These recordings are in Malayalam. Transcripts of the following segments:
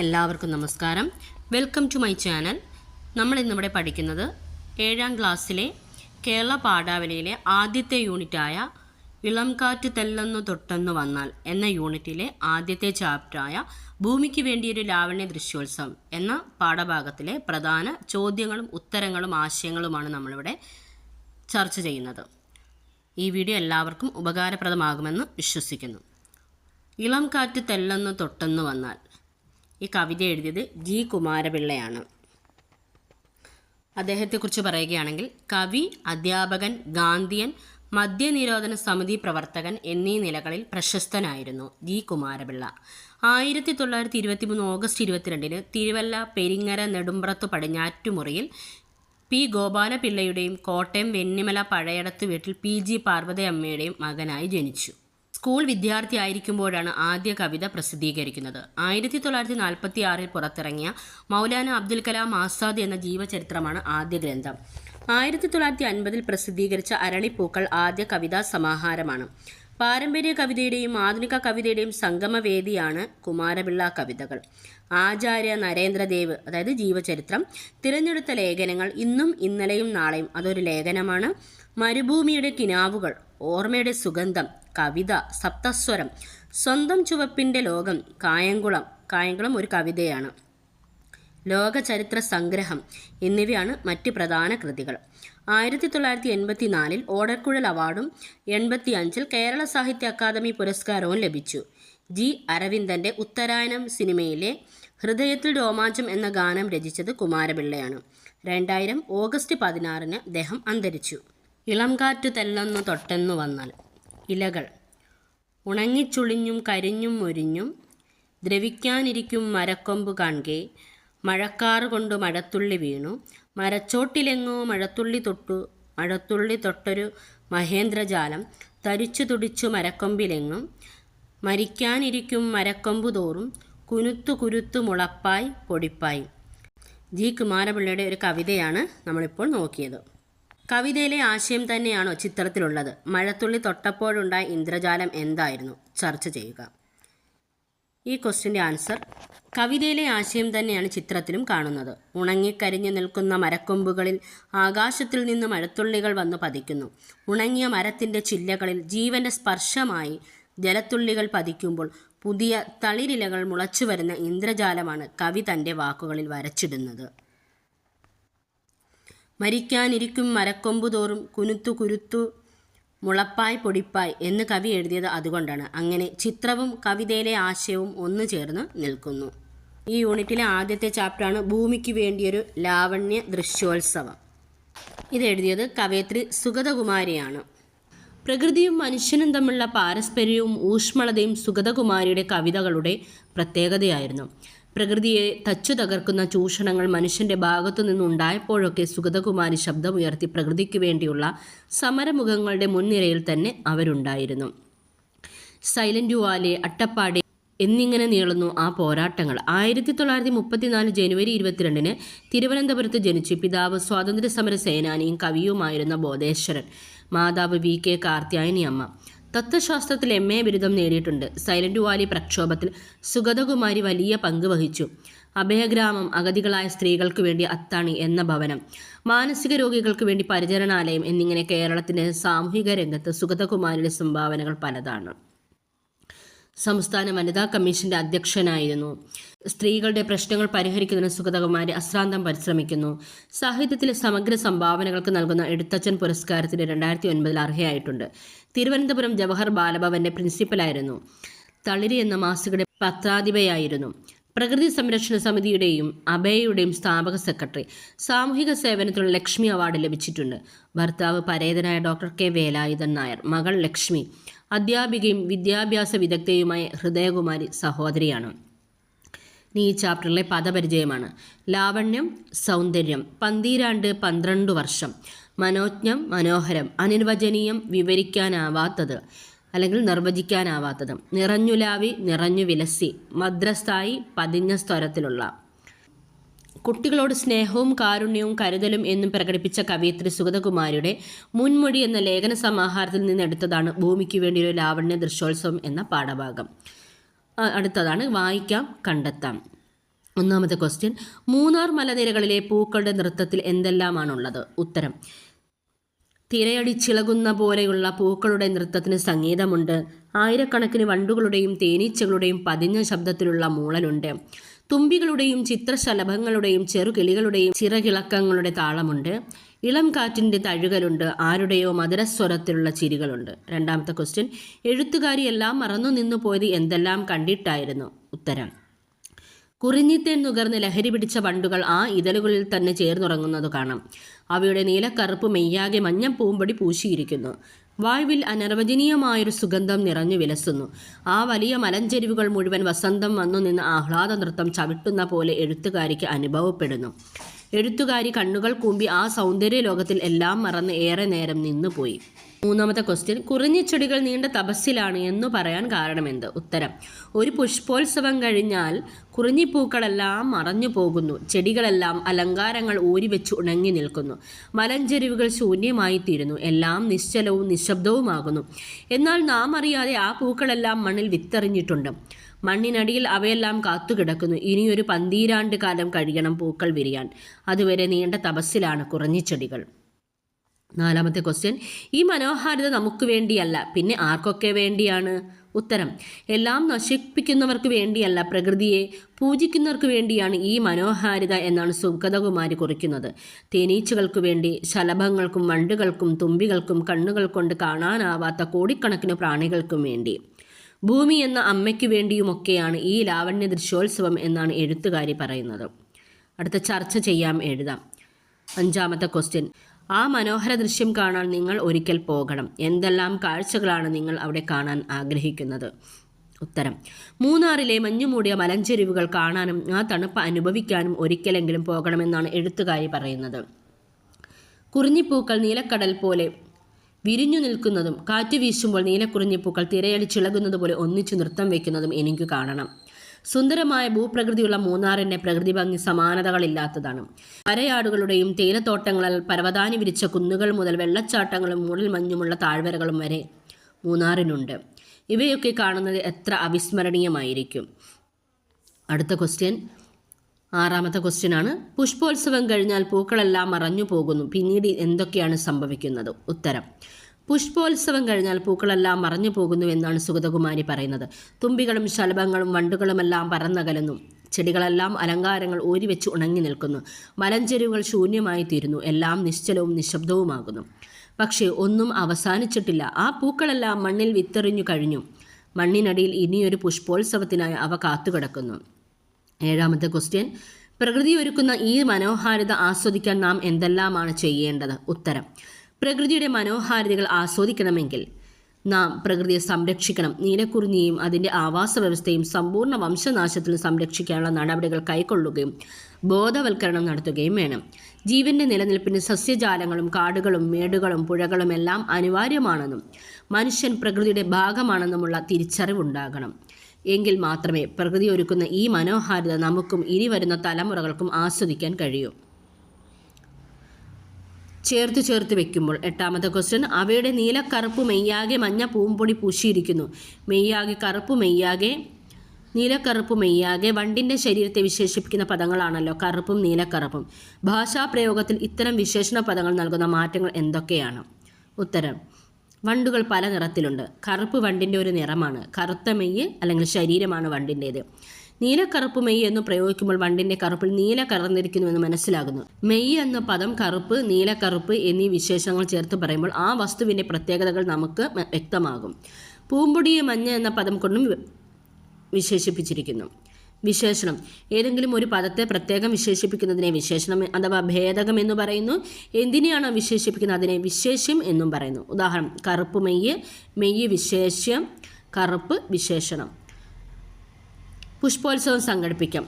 എല്ലാവർക്കും നമസ്കാരം. വെൽക്കം ടു മൈ ചാനൽ നമ്മൾ ഇന്നിവിടെ പഠിക്കുന്നത് ഏഴാം ക്ലാസ്സിലെ കേരള പാഠാവലിയിലെ ആദ്യത്തെ യൂണിറ്റായ ഇളം കാറ്റ് തെല്ലെന്നു തൊട്ടെന്നു വന്നാൽ എന്ന യൂണിറ്റിലെ ആദ്യത്തെ ചാപ്റ്ററായ ഭൂമിക്ക് വേണ്ടിയൊരു ലാവണ്യ ദൃശ്യോത്സവം എന്ന പാഠഭാഗത്തിലെ പ്രധാന ചോദ്യങ്ങളും ഉത്തരങ്ങളും ആശയങ്ങളുമാണ് നമ്മളിവിടെ ചർച്ച ചെയ്യുന്നത്. ഈ വീഡിയോ എല്ലാവർക്കും ഉപകാരപ്രദമാകുമെന്ന് വിശ്വസിക്കുന്നു. ഇളം കാറ്റ് തെല്ലെന്ന് തൊട്ടെന്ന് വന്നാൽ ഈ കവിത എഴുതിയത് ജി കുമാരപിള്ളയാണ്. അദ്ദേഹത്തെക്കുറിച്ച് പറയുകയാണെങ്കിൽ കവി അധ്യാപകൻ ഗാന്ധിയൻ മദ്യനിരോധന സമിതി പ്രവർത്തകൻ എന്നീ നിലകളിൽ പ്രശസ്തനായിരുന്നു ജി കുമാരപിള്ള. ആയിരത്തി തൊള്ളായിരത്തി ഇരുപത്തി മൂന്ന് ഓഗസ്റ്റ് ഇരുപത്തിരണ്ടിന് തിരുവല്ല പെരിങ്ങര നെടുമ്പ്രത്ത് പടിഞ്ഞാറ്റുമുറിയിൽ പി ഗോപാലപിള്ളയുടെയും കോട്ടയം വെന്നിമല പഴയടത്ത് വീട്ടിൽ പി ജി പാർവതയമ്മയുടെയും മകനായി ജനിച്ചു. സ്കൂൾ വിദ്യാർത്ഥിയായിരിക്കുമ്പോഴാണ് ആദ്യ കവിത പ്രസിദ്ധീകരിക്കുന്നത്. ആയിരത്തി തൊള്ളായിരത്തി നാൽപ്പത്തി ആറിൽ പുറത്തിറങ്ങിയ മൗലാന അബ്ദുൽ കലാം ആസാദ് എന്ന ജീവചരിത്രമാണ് ആദ്യ ഗ്രന്ഥം. ആയിരത്തി തൊള്ളായിരത്തി അൻപതിൽ പ്രസിദ്ധീകരിച്ച അരളിപ്പൂക്കൾ ആദ്യ കവിതാ സമാഹാരമാണ്. പാരമ്പര്യ കവിതയുടെയും ആധുനിക കവിതയുടെയും സംഗമവേദിയാണ് കുമാരപിള്ള കവിതകൾ. ആചാര്യ നരേന്ദ്രദേവ് അതായത് ജീവചരിത്രം തിരഞ്ഞെടുത്ത ലേഖനങ്ങൾ ഇന്നും ഇന്നലെയും നാളെയും അതൊരു ലേഖനമാണ്. മരുഭൂമിയുടെ കിനാവുകൾ ഓർമ്മയുടെ സുഗന്ധം കവിത സപ്തസ്വരം. സ്വന്തം ചുവപ്പിന്റെ ലോകം കായംകുളം. കായംകുളം ഒരു കവിതയാണ്. ലോക ചരിത്ര സംഗ്രഹം എന്നിവയാണ് മറ്റ് പ്രധാന കൃതികൾ. ആയിരത്തി തൊള്ളായിരത്തി എൺപത്തി നാലിൽ ഓടക്കുഴൽ അവാർഡും എൺപത്തി അഞ്ചിൽ കേരള സാഹിത്യ അക്കാദമി പുരസ്കാരവും ലഭിച്ചു. ജി. അരവിന്ദന്റെ ഉത്തരായനം സിനിമയിലെ ഹൃദയത്തിൽ രോമാഞ്ചം എന്ന ഗാനം രചിച്ചത് കുമാരപിള്ളയാണ്. രണ്ടായിരം ഓഗസ്റ്റ് പതിനാറിന് അദ്ദേഹം അന്തരിച്ചു. ഇളം കാറ്റ് തെല്ലെന്നു തൊട്ടെന്നു വന്നാൽ ഇലകൾ. ഉണങ്ങിച്ചുളിഞ്ഞും കരിഞ്ഞും ഒരിഞ്ഞും ദ്രവിക്കാനിരിക്കും മരക്കൊമ്പ് കാൺകെ മഴക്കാറ് കൊണ്ട് മഴത്തുള്ളി വീണു. മരച്ചോട്ടിലെങ്ങോ മഴത്തുള്ളി തൊട്ടു. മഴത്തുള്ളി തൊട്ടൊരു മഹേന്ദ്രജാലം തരിച്ചു തുടിച്ചു മരക്കൊമ്പിലെങ്ങും. മരിക്കാനിരിക്കും മരക്കൊമ്പ് തോറും കുനുത്തു കുരുത്തു മുളപ്പായി പൊടിപ്പായി. ജി. കുമാരപിള്ളയുടെ ഒരു കവിതയാണ് നമ്മളിപ്പോൾ നോക്കിയത്. കവിതയിലെ ആശയം തന്നെയാണോ ചിത്രത്തിലുള്ളത്? മഴത്തുള്ളി തൊട്ടപ്പോഴുണ്ടായ ഇന്ദ്രജാലം എന്തായിരുന്നു? ചർച്ച ചെയ്യുക. ഈ ക്വസ്റ്റിന്റെ ആൻസർ കവിതയിലെ ആശയം തന്നെയാണ് ചിത്രത്തിലും കാണുന്നത്. ഉണങ്ങിക്കരിഞ്ഞു നിൽക്കുന്ന മരക്കൊമ്പുകളിൽ ആകാശത്തിൽ നിന്ന് മഴത്തുള്ളികൾ വന്ന് പതിക്കുന്നു. ഉണങ്ങിയ മരത്തിന്റെ ചില്ലകളിൽ ജീവന്റെ സ്പർശമായി ജലത്തുള്ളികൾ പതിക്കുമ്പോൾ പുതിയ തളിരിലകൾ മുളച്ചു വരുന്ന ഇന്ദ്രജാലമാണ് കവി തന്റെ വാക്കുകളിൽ വരച്ചിടുന്നത്. മരിക്കാനിരിക്കും മരക്കൊമ്പു തോറും കുനുത്തു കുരുത്തു മുളപ്പായ് പൊടിപ്പായ് എന്ന് കവി എഴുതിയത് അതുകൊണ്ടാണ്. അങ്ങനെ ചിത്രവും കവിതയിലെ ആശയവും ഒന്നു ചേർന്ന് നിൽക്കുന്നു. ഈ യൂണിറ്റിലെ ആദ്യത്തെ ചാപ്റ്ററാണ് ഭൂമിക്ക് വേണ്ടിയൊരു ലാവണ്യ ദൃശ്യോത്സവം. ഇത് എഴുതിയത് കവയത്രി സുഗതകുമാരിയാണ്. പ്രകൃതിയും മനുഷ്യനും തമ്മിലുള്ള പാരസ്പര്യവും ഊഷ്മളതയും സുഗതകുമാരിയുടെ കവിതകളുടെ പ്രത്യേകതയായിരുന്നു. പ്രകൃതിയെ തച്ചു തകർക്കുന്ന ചൂഷണങ്ങൾ മനുഷ്യന്റെ ഭാഗത്തു നിന്നുണ്ടായപ്പോഴൊക്കെ സുഗതകുമാരി ശബ്ദമുയർത്തി പ്രകൃതിക്ക് വേണ്ടിയുള്ള സമരമുഖങ്ങളുടെ മുൻനിരയിൽ തന്നെ അവരുണ്ടായിരുന്നു. സൈലന്റ് വാലി അട്ടപ്പാടി എന്നിങ്ങനെ നീളുന്നു ആ പോരാട്ടങ്ങൾ. ആയിരത്തി തൊള്ളായിരത്തി മുപ്പത്തിനാല് ജനുവരി ഇരുപത്തിരണ്ടിന് തിരുവനന്തപുരത്ത് ജനിച്ചു പിതാവ് സ്വാതന്ത്ര്യ സമര സേനാനിയും കവിയുമായിരുന്ന ബോധേശ്വരൻ മാതാവ് വി കെ കാർത്യായനി അമ്മ തത്വശാസ്ത്രത്തിൽ എം എ ബിരുദം നേടിയിട്ടുണ്ട്. സൈലന്റ് വാലി പ്രക്ഷോഭത്തിൽ സുഗതകുമാരി വലിയ പങ്ക് വഹിച്ചു. അഭയഗ്രാമം അഗതികളായ സ്ത്രീകൾക്ക് വേണ്ടി അത്താണി എന്ന ഭവനം മാനസിക രോഗികൾക്ക് വേണ്ടി പരിചരണാലയം എന്നിങ്ങനെ കേരളത്തിന്റെ സാമൂഹിക രംഗത്ത് സുഗതകുമാരിയുടെ സംഭാവനകൾ പലതാണ്. സംസ്ഥാന വനിതാ കമ്മീഷന്റെ അധ്യക്ഷനായിരുന്നു. സ്ത്രീകളുടെ പ്രശ്നങ്ങൾ പരിഹരിക്കുന്നതിന് സുഗതകുമാരി അശ്രാന്തം പരിശ്രമിക്കുന്നു. സാഹിത്യത്തിലെ സമഗ്ര സംഭാവനകൾക്ക് നൽകുന്ന എഴുത്തച്ഛൻ പുരസ്കാരത്തിന് രണ്ടായിരത്തി ഒൻപതിൽ അർഹയായിട്ടുണ്ട്. തിരുവനന്തപുരം ജവഹർ ബാലഭവന്റെ പ്രിൻസിപ്പലായിരുന്നു. തളിരി എന്ന മാസികയുടെ പത്രാധിപയായിരുന്നു. പ്രകൃതി സംരക്ഷണ സമിതിയുടെയും അഭയയുടെയും സ്ഥാപക സെക്രട്ടറി. സാമൂഹിക സേവനത്തിനുള്ള ലക്ഷ്മി അവാർഡ് ലഭിച്ചിട്ടുണ്ട്. ഭർത്താവ് പരേതനായ ഡോക്ടർ കെ വേലായുധൻ നായർ മകൾ ലക്ഷ്മി അധ്യാപികയും വിദ്യാഭ്യാസ വിദഗ്ധയുമായ ഹൃദയകുമാരി സഹോദരിയാണ്. ഈ ചാപ്റ്ററിലെ പദപരിചയമാണ്. ലാവണ്യം സൗന്ദര്യം പന്തീരാണ്ട് പന്ത്രണ്ട് വർഷം മനോജ്ഞം മനോഹരം അനിർവചനീയം വിവരിക്കാനാവാത്തത് അല്ലെങ്കിൽ നിർവചിക്കാനാവാത്തത് നിറഞ്ഞുലാവി നിറഞ്ഞു വിലസി മദ്രസ്ഥായി പതിഞ്ഞ സ്വരത്തിലുള്ള കുട്ടികളോട് സ്നേഹവും കാരുണ്യവും കരുതലും എന്നും പ്രകടിപ്പിച്ച കവയിത്രി സുഗതകുമാരിയുടെ മുൻമൊഴി എന്ന ലേഖന സമാഹാരത്തിൽ നിന്നെടുത്തതാണ് ഭൂമിക്ക് വേണ്ടി ഒരു ലാവണ്യ ദൃശ്യോത്സവം എന്ന പാഠഭാഗം. അടുത്തതാണ് വായിക്കാം കണ്ടെത്താം. ഒന്നാമത്തെ ക്വസ്റ്റ്യൻ മൂന്നാർ മലനിരകളിലെ പൂക്കളുടെ നൃത്തത്തിൽ എന്തെല്ലാമാണുള്ളത്? ഉത്തരം തിരയടിച്ചിളകുന്ന പോലെയുള്ള പൂക്കളുടെ നൃത്തത്തിന് സംഗീതമുണ്ട്. ആയിരക്കണക്കിന് വണ്ടുകളുടെയും തേനീച്ചകളുടെയും പതിഞ്ഞ ശബ്ദത്തിലുള്ള മൂളലുണ്ട്. തുമ്പികളുടെയും ചിത്രശലഭങ്ങളുടെയും ചെറുകിളികളുടെയും ചിറകിളക്കങ്ങളുടെ താളമുണ്ട്. ഇളം കാറ്റിന്റെ തഴുകലുണ്ട്. ആരുടെയോ മധുരസ്വരത്തിലുള്ള ചിരികളുണ്ട്. രണ്ടാമത്തെ ക്വസ്റ്റ്യൻ എഴുത്തുകാരി എല്ലാം മറന്നു നിന്നു പോയത് എന്തെല്ലാം കണ്ടിട്ടായിരുന്നു? ഉത്തരം. കുറിഞ്ഞിത്തേൻ നുകർന്ന് ലഹരി പിടിച്ച വണ്ടുകൾ ആ ഇതളുകളിൽ തന്നെ ചേർന്നുറങ്ങുന്നത് കാണാം. അവയുടെ നീലക്കറുപ്പ് മെയ്യാകെ മഞ്ഞ പൂമ്പടി പൂശിയിരിക്കുന്നു. വായുവിൽ അനർവചനീയമായൊരു സുഗന്ധം നിറഞ്ഞു വിലസുന്നു. ആ വലിയ മലഞ്ചെരിവുകൾ മുഴുവൻ വസന്തം വന്നു നിന്ന് ആഹ്ലാദ നൃത്തം ചവിട്ടുന്ന പോലെ എഴുത്തുകാരിക്ക് അനുഭവപ്പെടുന്നു. എഴുത്തുകാരി കണ്ണുകൾ കൂമ്പി ആ സൗന്ദര്യ ലോകത്തിൽ എല്ലാം മറന്ന് ഏറെ നേരം നിന്നുപോയി. മൂന്നാമത്തെ ക്വസ്റ്റ്യൻ കുറിഞ്ഞിച്ചെടികൾ നീണ്ട തപസ്സിലാണ് എന്ന് പറയാൻ കാരണമെന്ത്? ഉത്തരം ഒരു പുഷ്പോത്സവം കഴിഞ്ഞാൽ കുറിഞ്ഞിപ്പൂക്കളെല്ലാം മറഞ്ഞു പോകുന്നു. ചെടികളെല്ലാം അലങ്കാരങ്ങൾ ഊരിവെച്ച് ഉണങ്ങി നിൽക്കുന്നു. മലഞ്ചെരിവുകൾ ശൂന്യമായി തീരുന്നു. എല്ലാം നിശ്ചലവും നിശബ്ദവുമാകുന്നു. എന്നാൽ നാം അറിയാതെ ആ പൂക്കളെല്ലാം മണ്ണിൽ വിത്തെറിഞ്ഞിട്ടുണ്ട്. മണ്ണിനടിയിൽ അവയെല്ലാം കാത്തുകിടക്കുന്നു. ഇനിയൊരു പന്തീരാണ്ട് കാലം കഴിയണം പൂക്കൾ വിരിയാൻ. അതുവരെ നീണ്ട തപസ്സിലാണ് കുറഞ്ഞിച്ചെടികൾ നാലാമത്തെ ക്വസ്റ്റ്യൻ ഈ മനോഹാരിത നമുക്ക് വേണ്ടിയല്ല പിന്നെ ആർക്കൊക്കെ വേണ്ടിയാണ്? ഉത്തരം എല്ലാം നശിപ്പിക്കുന്നവർക്ക് വേണ്ടിയല്ല പ്രകൃതിയെ പൂജിക്കുന്നവർക്ക് വേണ്ടിയാണ് ഈ മനോഹാരിത എന്നാണ് സുഗതകുമാരി കുറിക്കുന്നത്. തേനീച്ചകൾക്ക് വേണ്ടി ശലഭങ്ങൾക്കും വണ്ടുകൾക്കും തുമ്പികൾക്കും കണ്ണുകൾ കൊണ്ട് കാണാനാവാത്ത കോടിക്കണക്കിന് പ്രാണികൾക്കും വേണ്ടി. ഭൂമി എന്ന അമ്മയ്ക്ക് വേണ്ടിയുമൊക്കെയാണ് ഈ ലാവണ്യ ദൃശ്യോത്സവം എന്നാണ് എഴുത്തുകാരി പറയുന്നത്. അടുത്ത ചർച്ച ചെയ്യാം എഴുതാം. അഞ്ചാമത്തെ ക്വസ്റ്റ്യൻ ആ മനോഹര ദൃശ്യം കാണാൻ നിങ്ങൾ ഒരിക്കൽ പോകണം. എന്തെല്ലാം കാഴ്ചകളാണ് നിങ്ങൾ അവിടെ കാണാൻ ആഗ്രഹിക്കുന്നത്? ഉത്തരം. മൂന്നാറിലെ മഞ്ഞുമൂടിയ മലഞ്ചെരിവുകൾ കാണാനും ആ തണുപ്പ് അനുഭവിക്കാനും ഒരിക്കലെങ്കിലും പോകണമെന്നാണ് എഴുത്തുകാരി പറയുന്നത്. കുറിഞ്ഞിപ്പൂക്കൾ നീലക്കടൽ പോലെ വിരിഞ്ഞു നിൽക്കുന്നതും കാറ്റ് വീശുമ്പോൾ നീലക്കുറിഞ്ഞിപ്പൂക്കൾ തിരയടിച്ചിളകുന്നത് പോലെ ഒന്നിച്ചു നൃത്തം വയ്ക്കുന്നതും എനിക്ക് കാണണം. സുന്ദരമായ ഭൂപ്രകൃതിയുള്ള മൂന്നാറിന്റെ പ്രകൃതി ഭംഗി സമാനതകളില്ലാത്തതാണ്. വരയാടുകളുടെയും തേയിലത്തോട്ടങ്ങളാൽ പരവതാനി വിരിച്ച കുന്നുകൾ മുതൽ വെള്ളച്ചാട്ടങ്ങളും മൂടൽ മഞ്ഞുമുള്ള താഴ്വരകളും വരെ മൂന്നാറിനുണ്ട്. ഇവയൊക്കെ കാണുന്നത് എത്ര അവിസ്മരണീയമായിരിക്കും. അടുത്ത ക്വസ്റ്റ്യൻ ആറാമത്തെ ക്വസ്റ്റ്യൻ ആണ്. പുഷ്പോത്സവം കഴിഞ്ഞാൽ പൂക്കളെല്ലാം മറഞ്ഞു പോകുന്നു പിന്നീട് എന്തൊക്കെയാണ് സംഭവിക്കുന്നത്? ഉത്തരം. പുഷ്പോത്സവം കഴിഞ്ഞാൽ പൂക്കളെല്ലാം മറഞ്ഞു പോകുന്നു എന്നാണ് സുഗതകുമാരി പറയുന്നത്. തുമ്പികളും ശലഭങ്ങളും വണ്ടുകളുമെല്ലാം പറന്നകലുന്നു ചെടികളെല്ലാം അലങ്കാരങ്ങൾ ഊരിവെച്ച് ഉണങ്ങി നിൽക്കുന്നു. മലഞ്ചെരുവുകൾ ശൂന്യമായി തീരുന്നു. എല്ലാം നിശ്ചലവും നിശബ്ദവുമാകുന്നു. പക്ഷേ ഒന്നും അവസാനിച്ചിട്ടില്ല. ആ പൂക്കളെല്ലാം മണ്ണിൽ വിത്തെറിഞ്ഞു കഴിഞ്ഞു. മണ്ണിനടിയിൽ ഇനിയൊരു പുഷ്പോത്സവത്തിനായി അവ കാത്തുകിടക്കുന്നു. ഏഴാമത്തെ ക്വസ്റ്റ്യൻ. പ്രകൃതി ഒരുക്കുന്ന ഈ മനോഹാരിത ആസ്വദിക്കാൻ നാം എന്തെല്ലാമാണ് ചെയ്യേണ്ടത്? ഉത്തരം. പ്രകൃതിയുടെ മനോഹാരിതകൾ ആസ്വദിക്കണമെങ്കിൽ നാം പ്രകൃതിയെ സംരക്ഷിക്കണം. നീലക്കുറിഞ്ഞിയും അതിന്റെ ആവാസ വ്യവസ്ഥയും സമ്പൂർണ വംശനാശത്തിൽ സംരക്ഷിക്കാനുള്ള നടപടികൾ കൈക്കൊള്ളുകയും ബോധവൽക്കരണം നടത്തുകയും വേണം. ജീവന്റെ നിലനിൽപ്പിന് സസ്യജാലങ്ങളും കാടുകളും മേടുകളും പുഴകളും എല്ലാം അനിവാര്യമാണെന്നും മനുഷ്യൻ പ്രകൃതിയുടെ ഭാഗമാണെന്നുമുള്ള തിരിച്ചറിവുണ്ടാകണം. എങ്കിൽ മാത്രമേ പ്രകൃതി ഒരുക്കുന്ന ഈ മനോഹാരിത നമുക്കും ഇനി വരുന്ന തലമുറകൾക്കും ആസ്വദിക്കാൻ കഴിയൂ. ചേർത്ത് ചേർത്ത് വെക്കുമ്പോൾ എട്ടാമത്തെ ക്വസ്റ്റ്യൻ അവയുടെ നീലക്കറുപ്പ് മെയ്യാകെ മഞ്ഞ പൂമ്പൊടി പൂശിയിരിക്കുന്നു. മെയ്യാകെ കറുപ്പ് മെയ്യാകെ നീലക്കറുപ്പ് മെയ്യാകെ വണ്ടിന്റെ ശരീരത്തെ വിശേഷിപ്പിക്കുന്ന പദങ്ങളാണല്ലോ കറുപ്പും നീലക്കറുപ്പും. ഭാഷാപ്രയോഗത്തിൽ ഇത്തരം വിശേഷണ പദങ്ങൾ നൽകുന്ന മാറ്റങ്ങൾ എന്തൊക്കെയാണ്? ഉത്തരം വണ്ടുകൾ പല നിറത്തിലുണ്ട്. കറുപ്പ് വണ്ടിന്റെ ഒരു നിറമാണ്. കറുത്ത മെയ്യ് അല്ലെങ്കിൽ ശരീരമാണ് വണ്ടിന്റേത് നീലക്കറുപ്പ് മെയ്യ് എന്ന് പ്രയോഗിക്കുമ്പോൾ വണ്ടിന്റെ കറുപ്പിൽ നീല കലർന്നിരിക്കുന്നുവെന്ന് മനസ്സിലാകുന്നു. മെയ്യ് എന്ന പദം കറുപ്പ് നീലക്കറുപ്പ് എന്നീ വിശേഷങ്ങൾ ചേർത്ത് പറയുമ്പോൾ ആ വസ്തുവിന്റെ പ്രത്യേകതകൾ നമുക്ക് വ്യക്തമാകും. പൂമ്പൊടിയെ മഞ്ഞ എന്ന പദം കൊണ്ടും വിശേഷിപ്പിച്ചിരിക്കുന്നു. വിശേഷണം. ഏതെങ്കിലും ഒരു പദത്തെ പ്രത്യേകം വിശേഷിപ്പിക്കുന്നതിനെ വിശേഷണം അഥവാ ഭേദകം എന്ന് പറയുന്നു. എന്തിനെയാണോ വിശേഷിപ്പിക്കുന്നത്? അതിനെ വിശേഷ്യം എന്നും പറയുന്നു. ഉദാഹരണം കറുപ്പ് മെയ്യ് മെയ്യ് വിശേഷ്യം കറുപ്പ് വിശേഷണം. പുഷ്പോത്സവം സംഘടിപ്പിക്കാം.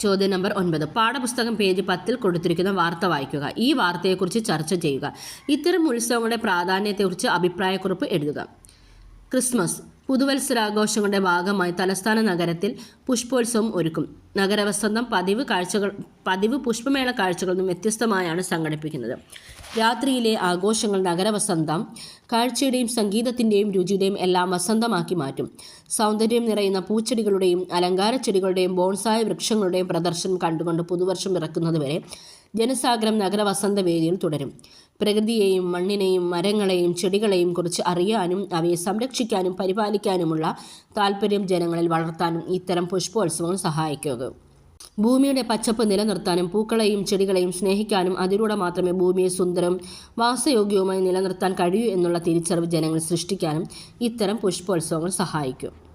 ചോദ്യം നമ്പർ ഒൻപത്. പാഠപുസ്തകം പേജ് പത്തിൽ കൊടുത്തിരിക്കുന്ന വാർത്ത വായിക്കുക. ഈ വാർത്തയെക്കുറിച്ച് ചർച്ച ചെയ്യുക. ഇത്തരം ഉത്സവങ്ങളുടെ പ്രാധാന്യത്തെക്കുറിച്ച് അഭിപ്രായക്കുറിപ്പ് എഴുതുക. ക്രിസ്മസ്. പുതുവത്സരാഘോഷങ്ങളുടെ ഭാഗമായി തലസ്ഥാന നഗരത്തിൽ പുഷ്പോത്സവം ഒരുക്കും. നഗരവസന്തം പതിവ് കാഴ്ചകൾ പതിവ് പുഷ്പമേള കാഴ്ചകളിൽ നിന്നും വ്യത്യസ്തമായാണ് സംഘടിപ്പിക്കുന്നത്. രാത്രിയിലെ ആഘോഷങ്ങൾ നഗരവസന്തം കാഴ്ചയുടെയും സംഗീതത്തിന്റെയും രുചിയുടെയും എല്ലാം വസന്തമാക്കി മാറ്റും. സൗന്ദര്യം നിറയുന്ന പൂച്ചെടികളുടെയും അലങ്കാര ചെടികളുടെയും ബോൺസായ വൃക്ഷങ്ങളുടെയും പ്രദർശനം കണ്ടുകൊണ്ട് പുതുവർഷം ഇറക്കുന്നതുവരെ ജനസാഗരം നഗരവസന്ത വേദിയിൽ തുടരും. പ്രകൃതിയെയും മണ്ണിനെയും മരങ്ങളെയും ചെടികളെയും കുറിച്ച് അറിയാനും അവയെ സംരക്ഷിക്കാനും പരിപാലിക്കാനുമുള്ള താല്പര്യം ജനങ്ങളിൽ വളർത്താനും ഇത്തരം പുഷ്പോത്സവം സഹായിക്കുക ഭൂമിയുടെ പച്ചപ്പ് നിലനിർത്താനും പൂക്കളെയും ചെടികളെയും സ്നേഹിക്കാനും അതിലൂടെ മാത്രമേ ഭൂമിയെ സുന്ദരം വാസയോഗ്യവുമായി നിലനിർത്താൻ കഴിയൂ എന്നുള്ള തിരിച്ചറിവ് ജനങ്ങൾ സൃഷ്ടിക്കാനും ഇത്തരം പുഷ്പോത്സവങ്ങൾ സഹായിക്കും.